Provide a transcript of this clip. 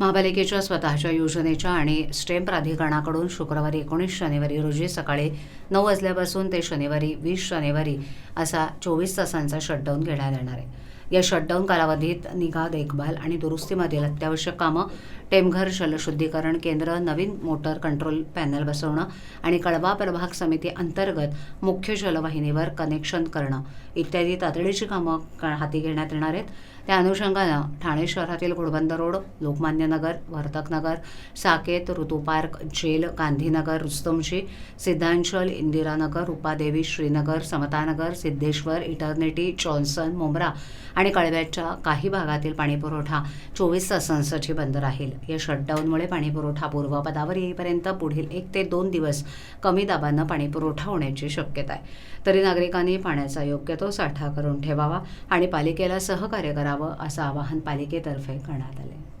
महापालिकेच्या स्वतःच्या योजनेच्या आणि स्टेम प्राधिकरणाकडून शुक्रवारी एकोणीस शनिवारी रोजी सकाळी नऊ वाजल्यापासून ते शनिवारी वीस शनिवारी असा चोवीस तासांचा शटडाऊन घेण्यात येणार आहे. या शटडाऊन कालावधीत निगा देखभाल आणि दुरुस्तीमधील अत्यावश्यक कामं टेमघर जलशुद्धीकरण केंद्र नवीन मोटर कंट्रोल पॅनल बसवणं आणि कळवा प्रभाग समिती अंतर्गत मुख्य जलवाहिनीवर कनेक्शन करणं. इत्यादी तातडीची कामं हाती घेण्यात येणार आहेत. त्या अनुषंगानं ठाणे शहरातील Ghodbunder road Lokmanya Nagar Vartak Nagar Saket Ritu park jail Gandhinagar Rustomjee Siddhachal Indiranagar Rupadevi Shrinagar Samatanagar Siddheshwar eternity Johnson Mumbra आणि कळव्याच्या काही भागातील पाणीपुरवठा चोवीस तासांसाठी बंद राहील. या शटडाऊनमुळे पाणीपुरवठा पूर्वपदावर येईपर्यंत पुढील एक ते दोन दिवस कमी दाबानं पाणीपुरवठा होण्याची शक्यता आहे. तरी नागरिकांनी पाण्याचा योग्य तो साठा करून ठेवावा आणि पालिकेला सहकार्य करावं असं आवाहन पालिकेतर्फे करण्यात आले